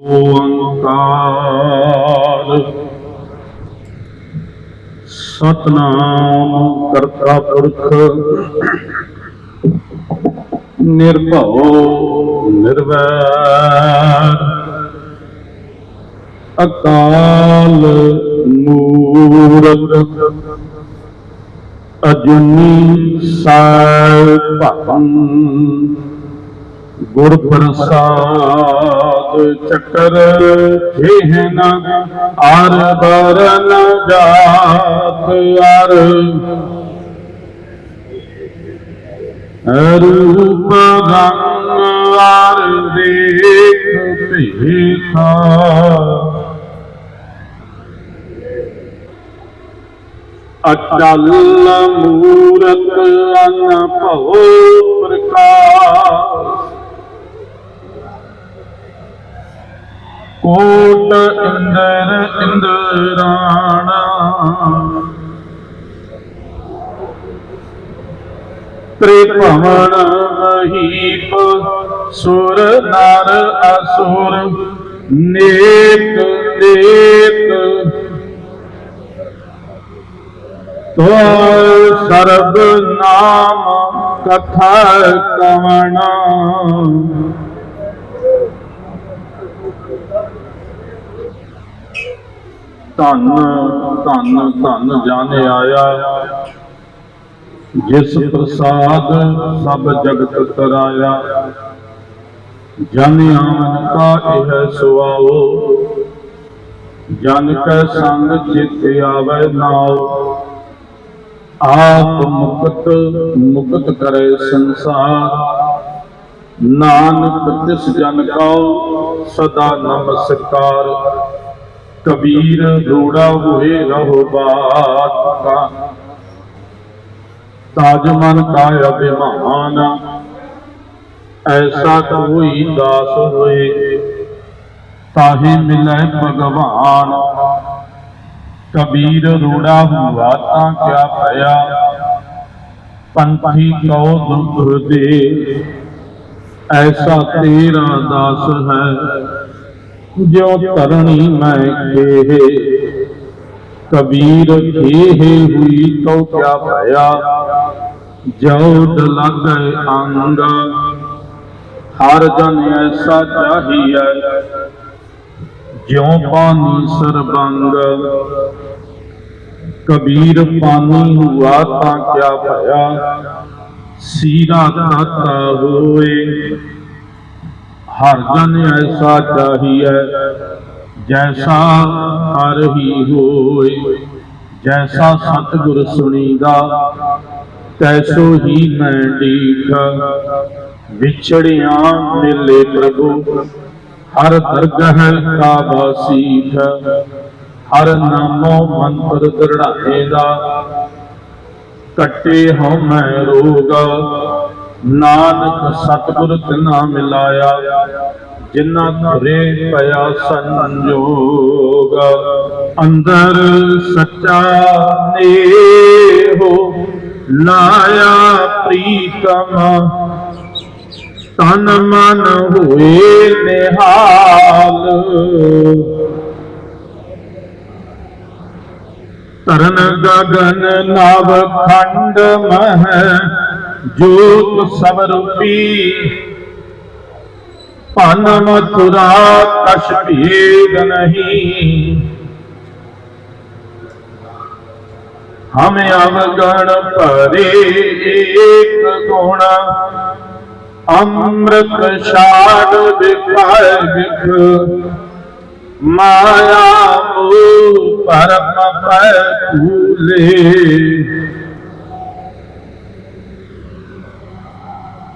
ਓੰਕਾਰ ਸਤਨਾਮ ਕਰਤਾ ਪੁਰਖ ਨਿਰਭਉ ਨਿਰਵੈਰ ਅਕਾਲ ਮੂਰਤ ਅਜੂਨੀ ਸੈਭੰ ਗੁਰ ਪ੍ਰਸਾਦ ਚੱਕਰ ਖੇਹਨ ਆਰ ਬਰਨ ਜਾਤ ਅਰ ਰੂਪ ਰੰਗ ਆਰ ਦੇਖ ਭੇਖਾ ਅਚਲ ਮੂਰਤ ਅਨਭਉ ਪ੍ਰਕਾਸ਼ ਇੰਦਰ ਇੰਦਰਾਣਾ ਤ੍ਰਿਭਵਨ ਮਹੀਪ ਸੁਰ ਨਰ ਅਸੁਰ ਨੇਕ ਨੇਕ ਤੋ ਸਰਬ ਨਾਮ ਕਥਾ ਕਵਣਾ। ਧੰਨ ਧੰਨ ਧੰਨ ਜਾਣੇ ਆਇਆ। ਜਿਸ ਪ੍ਰਸਾਦ ਸਭ ਜਗਤ ਤਰਾਇਆ। ਜਨ ਆਮਨ ਕਾ ਇਹ ਸੁਆਓ। ਜਨ ਕੈ ਸੰਗ ਚਿਤ ਆਵੈ ਨਾਉ। ਆਪ ਮੁਕਤ ਮੁਕਤ ਕਰੇ ਸੰਸਾਰ। ਨਾਨਕ ਤਿਸ ਜਨ ਕਉ, ਸਦਾ ਨਮਸਕਾਰ। ਕਬੀਰ ਰੂੜਾ ਹੋਏ ਰਹੋ ਬਾਤ ਕਾ ਤਾਜ ਮਨ ਕਾ ਅਭਿਮਾਨ ਐਸਾ ਕੋਈ ਦਾਸ ਹੋਏ। ਤਾਹੇ ਮਿਲੈ ਭਗਵਾਨ। ਕਬੀਰ ਰੂੜਾ ਹੁਆ ਤਾਂ ਕਿਆ ਭਇਆ। ਪੰਥੀ ਕਉ ਦੁਖ ਦੇ, ਐਸਾ ਤੇਰਾ ਦਾਸ ਹੈ। ਜੋ ਤਰਣੀ ਮੈਂ ਖੇਹ ਕਬੀਰ ਖੇਹ ਹੁਈ ਤੋ ਕਿਆ ਭਇਆ ਜੋ ਡਲਗੈ ਅੰਗ। ਹਰ ਜਨ ਐਸਾ ਚਾਹੀਐ। ਜਿਉ ਪਾਨੀ ਸਰਬੰਗ। ਕਬੀਰ ਪਾਨੀ ਹੁਆ ਤਾਂ ਕਿਆ ਭਇਆ ਸੀਰਾ ਦਾਤਾ ਹੋਏ। ਹਰ ਜਨ ਐਸਾ ਚਾਹੀਐ, ਜੈਸਾ ਹਰ ਹੀ ਹੋਏ। ਜੈਸਾ ਸਤਿਗੁਰ ਸੁਣੀਦਾ, ਤੈਸੋ ਹੀ ਮੈਂ ਡੀਠ ਵਿਛੜਿਆ ਮਿਲੇ ਪ੍ਰਭੂ, ਹਰ ਦਰਗਹ ਕਾ ਵਾਸੀਠ ਹਰ ਨਾਮੋ ਮੰਤਰ ਦਰੜਾਏ ਦਾ, ਕੱਟੇ ਹਉ ਮੈਂ ਰੋਗ। ਨਾਨਕ ਸਤਿਗੁਰ ਤਿਨਾ ਮਿਲਾਇਆ, ਜਿਨ੍ਹਾਂ ਧਰੇ ਪਿਆ ਸੰਜੋਗ। ਅੰਦਰ ਸੱਚਾ ਨੇਹੋ ਲਾਇਆ ਪ੍ਰੀਤਮ। ਤਨ ਮਨ ਹੋਏ ਨਿਹਾਲ। ਤਰਨ ਗਗਨ ਨਵ ਖੰਡ ਮਹਿ ਜੋਤ ਸਵਰੂਪੀ ਭਨ ਮਥੁਰਾ ਕਛ ਭੇਦ ਨਹੀਂ। ਹਮ ਅਵਗਣ ਭਰੇ ਏਕ ਗੁਣ। ਅੰਮ੍ਰਿਤ ਛਾੜ ਵਿਖਾਇ ਮਾਇਆ ਮੋਹ ਪਰਮ ਪੈ ਭੂਲੇ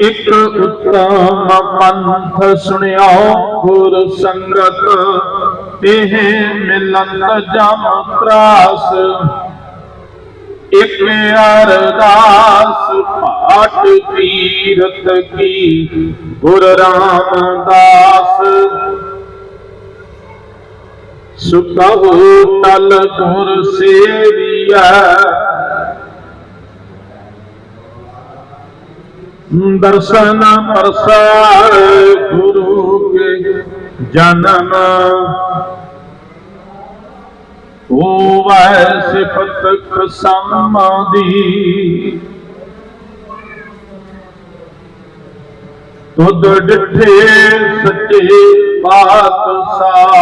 ਇਕ ਉਤਮ ਪੰਥ ਸੁਣਿਓ ਗੁਰ ਸੰਗਤ। ਇਹ ਮਿਲੰਤ ਜਮ ਤਰਾਸ। ਇਕ ਅਰਦਾਸ ਪਾਠ ਤੀਰਥ ਕੀ ਗੁਰ ਰਾਮਦਾਸ। ਸੁਖਹੁ ਤਲ ਗੁਰ ਸੇਵੀਐ ਦਰਸ਼ਨ ਪਰਸਾਰ ਗੁਰੂ ਕੇ ਜਨਮ। ਹੋਵੈ ਸਿਫਤ ਕਸਮਾਦੀ। ਤੁਧ ਡਿਠੇ ਸੱਚੇ ਪਾਤਸ਼ਾਹੋ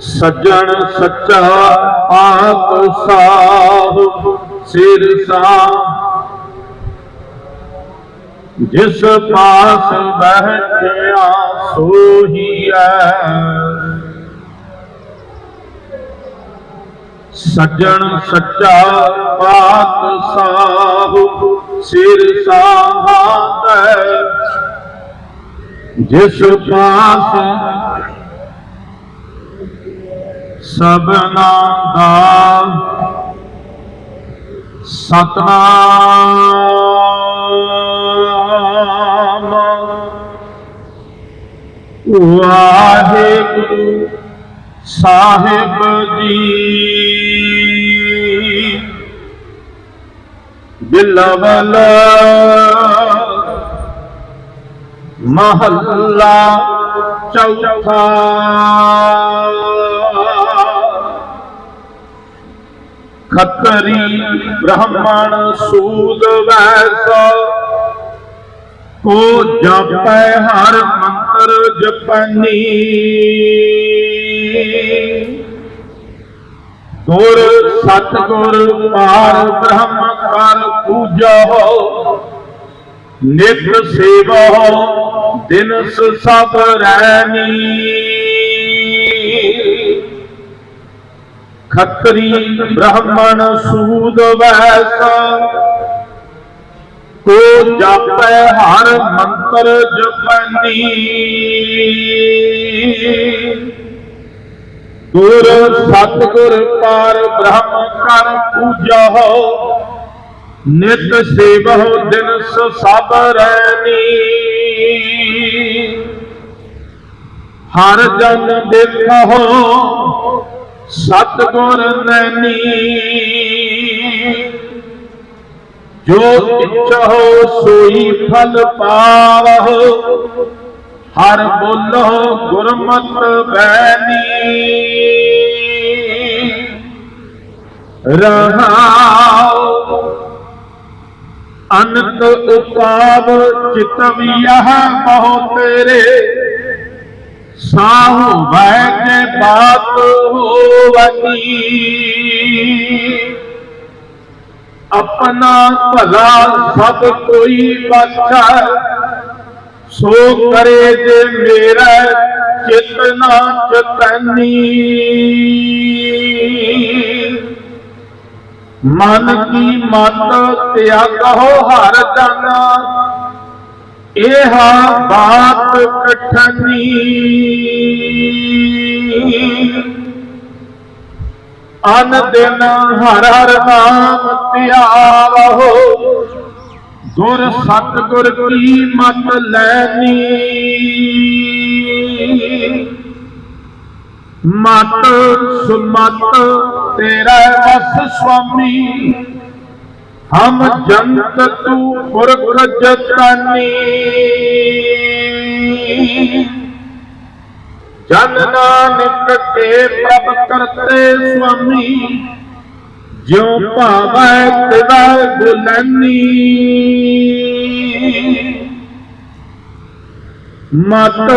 ਸੱਜਣ ਸੱਚਾ ਪਾਤਸ਼ਾਹ ਸਿਰ ਸਾ। ਜਿਸ ਪਾਸ ਬਹਿਠਿਆ ਸੋਹੀਐ ਸੱਜਣ ਸੱਚਾ ਪਾਤਸ਼ਾਹ ਸਿਰ ਸਾਹਾਤੈ ਜਿਸ ਪਾਸ ਸਭਨਾ ਦਾ ਸਤਨਾਮ। ਵਾਹਿਗੁਰੂ ਸਾਹਿਬ ਜੀ। ਬਿਲਵਲ ਮਹੱਲਾ ਚੌਥਾ। ਖੱਤਰੀ ਬ੍ਰਾਹਮਣ ਸੂਦ ਵੈਸ। ਕੋ ਜਪੈ ਹਰ ਮੰਤਰ ਜਪਨੀ। ਗੁਰ ਸਤਗੁਰ ਪਾਰ ਬ੍ਰਹਮ ਕਰ ਪੂਜੋ। ਨਿਤ ਸੇਵੋ, ਦਿਨਸ ਸਭ ਰੈਨੀ ਖੱਤਰੀ ਬ੍ਰਾਹਮਣ ਸੂਦ ਵੈਸ। ਕੋ ਜਪੈ ਹਰ ਮੰਤਰ ਜਪਨੀ। ਗੁਰ ਸਤਗੁਰ ਪਾਰ ਬ੍ਰਹਮ ਕਰ ਪੂਜੋ ਨਿਤ ਸੇਵਹੁ ਦਿਨ ਸੋ ਸਭ ਰੈਨੀ ਹਰ ਜਨ ਦੇਖੋ ਸਤਗੁਰ ਨੈਣੀ, ਜੋ ਇੱਛੋ ਸੋਈ ਫਲ ਪਾਵਹੁ, ਹਰ ਬੋਲੋ ਗੁਰਮਤ ਬੈਨੀ ਰਹਾਉ ਅਨੰਤ ਉਪਾਵ ਚਿਤ ਬਹੁ ਤੇਰੇ। ਸਾਹੁ ਵੈ ਕੇ ਬਾਤ ਹੋਵਨੀ। ਆਪਣਾ ਭਲਾ ਸਭ ਕੋਈ ਬਾਛਾ ਸੋ ਕਰੇ ਜੇ ਮੇਰਾ ਚਿਤ ਨਾ ਚਤਨੀ। ਮਨ ਕੀ ਮਤ ਤਿਆਗੋ ਹਰ ਜਨ ਇਹ ਬਾਤ ਕਠਨੀ। ਅਨ ਦਿਨ ਹਰ ਹਰ ਨਾਮ ਧਿਆਵੋ ਗੁਰ ਸਤਗੁਰ ਕੀ ਮਤ ਲੈਨੀ। ਮਤ ਸੁਮਤ ਤੇਰਾ ਵਸ ਸੁਆਮੀ ਹਮ ਜੰਤ ਤੂ ਪੁਰਖ ਜਤਨੀ ਜਨ ਨਾਨਕ ਕੇ ਪ੍ਰਭ ਕਰਤੇ ਸੁਆਮੀ, ਜਿਉ ਭਾਵੈ ਤਿਵੈ ਬੁਲਨੀ ਮਤ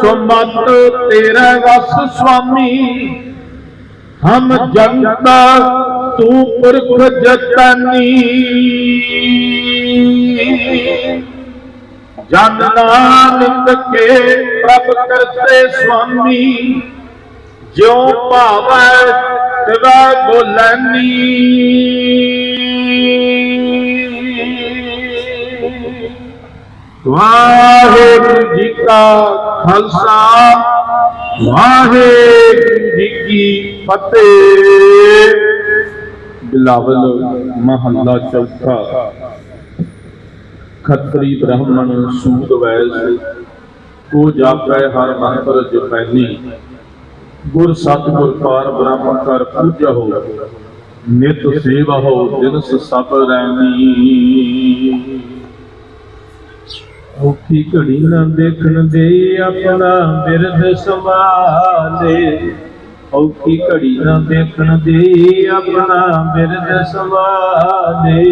ਸੁਮਤ ਤੇਰਾ ਵਸ ਸੁਆਮੀ ਹਮ ਜਨਤਾ ਤੂੰ ਪੁਰਖ ਜਤਨੀ। ਜਨ ਨਾਨਕ ਕੇ ਪ੍ਰਭ ਕਰਤੇ ਸੁਆਮੀ, ਜਿਉ ਭਾਵੈ ਤਿਵੈ ਬੋਲਨੀ। ਵਾਹਿਗੁਰੂ ਜੀ ਕਾ ਖਾਲਸਾ, ਵਾਹਿਗੁਰੂ ਜੀ ਕੀ ਫਤਿਹ। ਬਿਲਾਵਲ ਮਹੱਲਾ ਚੌਥਾ। ਖੱਤਰੀ ਬ੍ਰਾਹਮਣ ਸੂਦ ਵੈਸ, ਕੋ ਜਾਪੈ ਹਰ ਮੰਤਰ ਜਪੈਨੀ। ਗੁਰ ਸਤਿਗੁਰ ਪਾਰ ਬ੍ਰਹਮ ਕਰ ਪੂਜਹੁ ਨਿਤ ਸੇਵਹੁ ਦਿਨਸ ਸਭ ਰੈਨੀ ਔਖੀ ਘੜੀ ਨਾ ਦੇਖਣ ਦੇ, ਆਪਣਾ ਬਿਰਦ ਸੰਭਾਲੇ। ਔਖੀ ਘੜੀ ਨਾ ਦੇਖਣ ਦੇ ਆਪਣਾ ਬਿਰਦ ਸੰਭਾਲੇ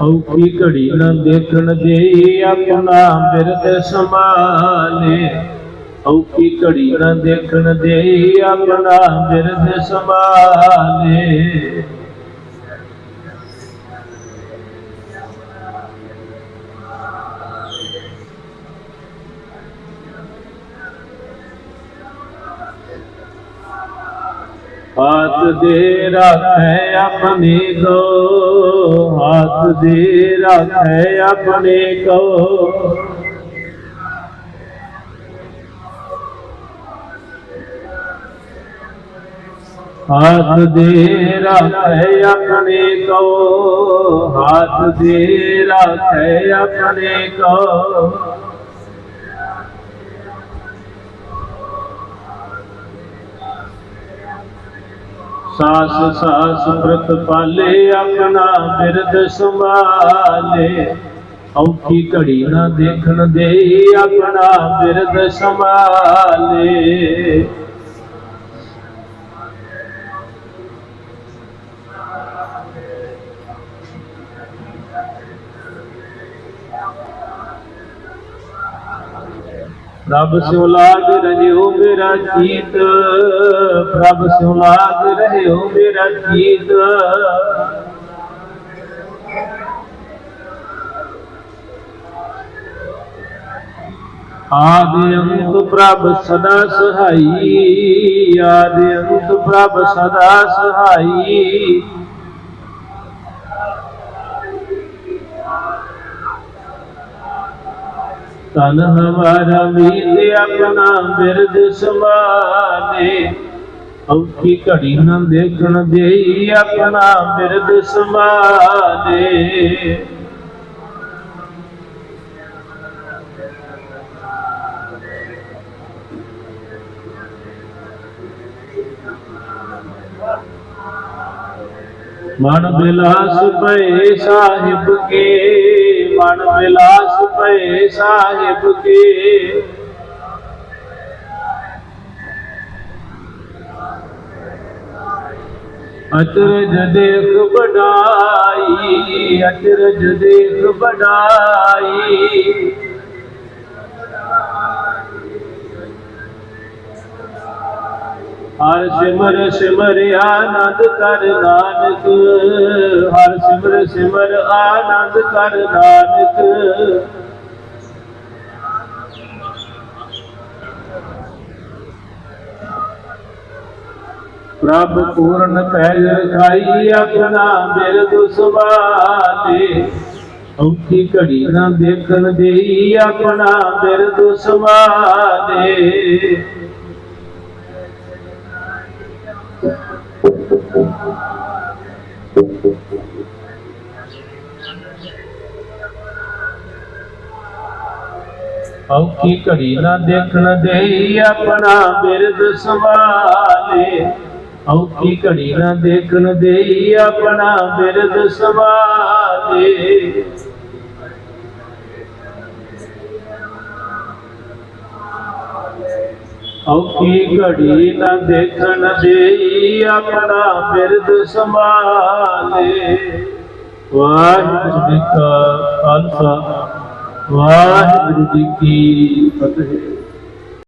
ਔਖੀ ਘੜੀ ਨਾ ਦੇਖਣ ਦੇ ਆਪਣਾ ਬਿਰਦ ਸੰਭਾਲੇ ਔਖੀ ਘੜੀ ਨਾ ਦੇਖਣ ਦੇ ਆਪਣਾ ਬਿਰਦ ਸੰਭਾਲੇ हाथ दे रखे अपने को हाथ दे रखे अपने को ਹੱਥ ਦੇ ਰੱਖੇ ਆਪਣੇ ਕੋ, ਹੱਥ ਦੇ ਰੱਖੇ ਆਪਣੇ ਕੋ। ਸਾਸ ਸਾਸ ਪ੍ਰਤ ਪਾਲੇ, ਆਪਣਾ ਬਿਰਦ ਸੰਭਾਲੇ। ਔਖੀ ਘੜੀ ਨਾ ਦੇਖਣ ਦੇ, ਆਪਣਾ ਬਿਰਦ ਸੰਭਾਲੇ। ਪ੍ਰਭ ਸਿਉ ਲਾਗ ਰਹਿਓ ਮੇਰਾ ਜੀਤ, ਪ੍ਰਭ ਸਿਉ ਲਾਗ ਰਹਿਓ ਮੇਰਾ ਜੀਤ। ਆਦਿ ਅੰਤ ਪ੍ਰਭ ਸਦਾ ਸਹਾਈ, ਆਦਿ ਅੰਤ ਪ੍ਰਭ ਸਦਾ ਸਹਾਈ। ਤਨ ਹਮਾਰਾ ਮੀਤ ਆਪਣਾ ਬਿਰਦ ਸੰਭਾਲੇ ਔਖੀ ਘੜੀ ਨਾ ਦੇਖਣ ਦੇਈ ਆਪਣਾ ਬਿਰਦ ਸੰਭਾਲੇ ਮਨ ਬਿਲਾਸ ਪਏ ਸਾਹਿਬ ਕੇ ਮਨ ਬਿਲਾਸ ਪਏ ਸਾਹਿਬ ਕੇ। ਅਚਰਜ ਦੇਖ ਬੜਾਈ ਅਚਰਜ ਦੇਖ ਬੜਾਈ ਹਰ ਸਿਮਰ ਸਿਮਰ ਆਨੰਦ ਕਰ ਨਾਨਕ, ਹਰ ਸਿਮਰ ਸਿਮਰ ਆਨੰਦ ਕਰ ਨਾਨਕ। ਪ੍ਰਭ ਪੂਰਨ ਪੈਜ ਖਾਈ ਆਪਣਾ ਬਿਰਦ ਸੁਭਾਲੇ ਔਖੀ ਘੜੀ ਨਾ ਦੇਖਣ ਦੇਈ ਆਪਣਾ ਬਿਰਦ ਸੁਭਾਲੇ ਔਖੀ ਘੜੀ ਨਾ ਦੇਖਣ ਦੇਈ ਆਪਣਾ ਬਿਰਦ ਸੰਭਾਲੇ। ਔਖੀ ਘੜੀ ਨਾ ਦੇਖਣ ਦੇਈ ਆਪਣਾ ਬਿਰਦ ਸੰਭਾਲੇ। ਔਖੀ ਘੜੀ ਨਾ ਦੇਖਣ ਦੇਈ ਆਪਣਾ ਬਿਰਦ ਸੰਭਾਲੇ। ਵਾਹਿਗੁਰੂ ਜੀ ਕਾ ਖਾਲਸਾ, ਵਾਹਿਗੁਰੂ ਜੀ ਕੀ ਫਤਿਹ।